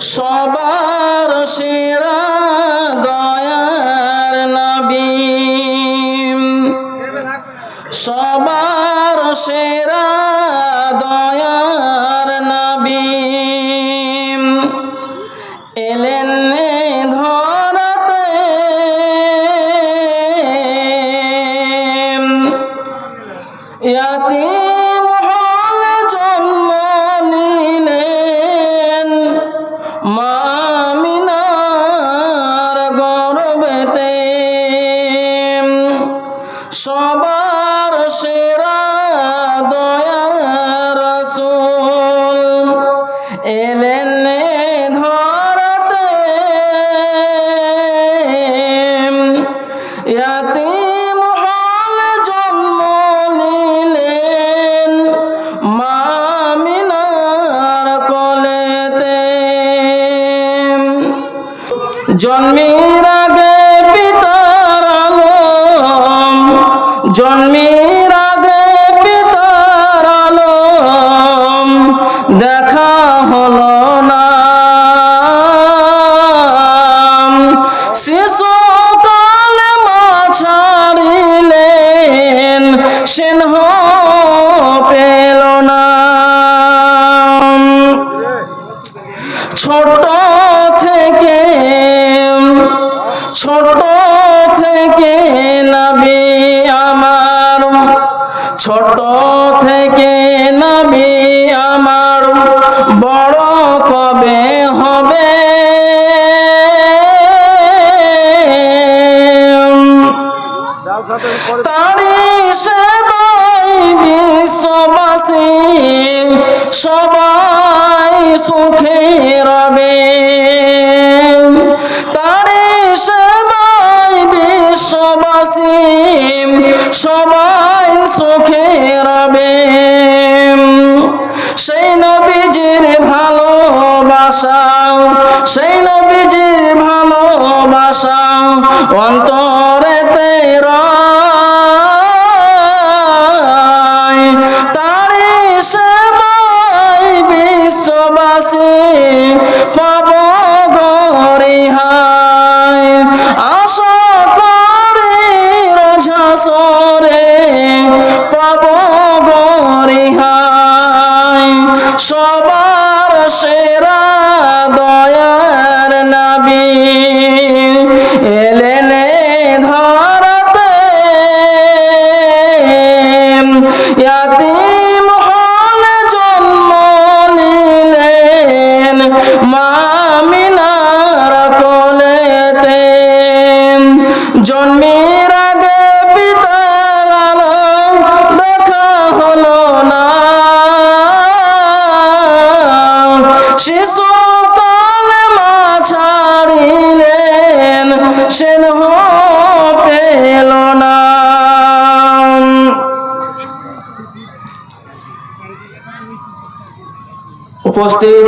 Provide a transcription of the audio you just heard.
সবার সেরা জন্মের আগে পিতার আলম, জন্মের আগে পিতার আলম, দেখা হলো না। শিশু কালে মা ছাড়িলেন সিংহ ছোট থেকে নবী আমার বড় কবে হবে? তারি সেবাই বিশ্ববাসী সবাই ভালোবাসা জন্মের আগে পিতার আলম দেখা হলো না। শিশু কালে মা ছাড়িলেন সেনহ পেল উপস্থিত